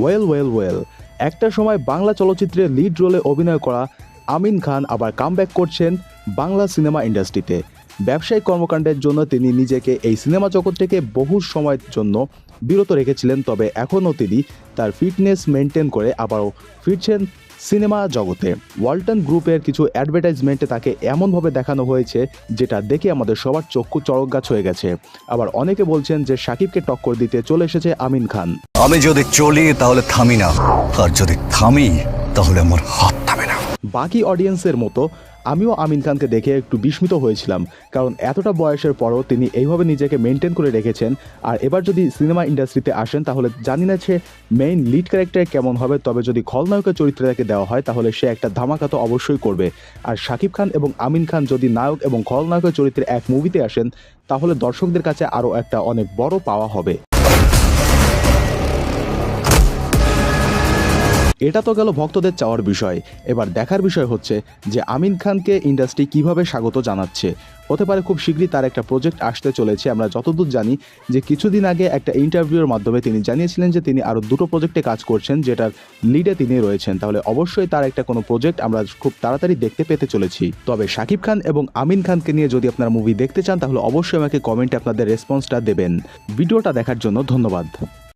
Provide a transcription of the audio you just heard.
Well well well. একটা সময় বাংলা চলচ্চিত্রে লিড রোলে অভিনয় করা আমিন খান আবার কামব্যাক করছেন বাংলা সিনেমা ইন্ডাস্ট্রিতে ব্যবসায়িক কর্মকাণ্ডের জন্য তিনি নিজেকে এই সিনেমা জগৎ থেকে বহু সময়ের জন্য বিরত রেখেছিলেন, তবে এখনও তিনি তার ফিটনেস মেনটেন করে আবারও ফিরছেন সিনেমা জগতে। ওয়ালটন গ্রুপের কিছু অ্যাডভার্টাইজমেন্টে তাকে এমনভাবে দেখানো হয়েছে যেটা দেখে আমাদের সবার চক্ষু চড়কগাছ হয়ে গেছে। আবার অনেকে বলছেন যে সাকিবকে টক্কর দিতে চলে এসেছে আমিন খান। আমি যদি চলি তাহলে থামি না। আর যদি থামি তাহলে আমার হাত থামে না। বাকি অডিয়েন্সের মতো আমিও আমিন খানকে দেখে একটু বিস্মিত হয়েছিলাম, কারণ এতটা বয়সের পরও তিনি এইভাবে নিজেকে মেনটেন করে রেখেছেন। আর এবার যদি সিনেমা ইন্ডাস্ট্রিতে আসেন, তাহলে জানি না সে মেইন লিড ক্যারেক্টার কেমন হবে, তবে যদি খলনায়কের চরিত্রে তাকে দেওয়া হয়, তাহলে সে একটা ধামাকা তো অবশ্যই করবে। আর শাকিব খান এবং আমিন খান যদি নায়ক এবং খলনায়কের চরিত্রে এক মুভিতে আসেন, তাহলে দর্শকদের কাছে আরও একটা অনেক বড় পাওয়া হবে। এটা তো গেল ভক্তদের চাওয়ার বিষয়। এবার দেখার বিষয় হচ্ছে যে আমিন খানকে ইন্ডাস্ট্রি কীভাবে স্বাগত জানাচ্ছে। হতে পারে খুব শীঘ্রই তার একটা প্রজেক্ট আসতে চলেছে, আমরা যতদূর জানি যে কিছুদিন আগে একটা ইন্টারভিউর মাধ্যমে তিনি জানিয়েছিলেন যে তিনি আরও দুটো প্রজেক্টে কাজ করছেন যেটার লিডে তিনি রয়েছেন। তাহলে অবশ্যই তার একটা কোনো প্রজেক্ট আমরা খুব তাড়াতাড়ি দেখতে পেতে চলেছি। তবে শাকিব খান এবং আমিন খানকে নিয়ে যদি আপনারা মুভি দেখতে চান, তাহলে অবশ্যই আমাকে কমেন্টে আপনাদের রেসপন্সটা দেবেন। ভিডিওটা দেখার জন্য ধন্যবাদ।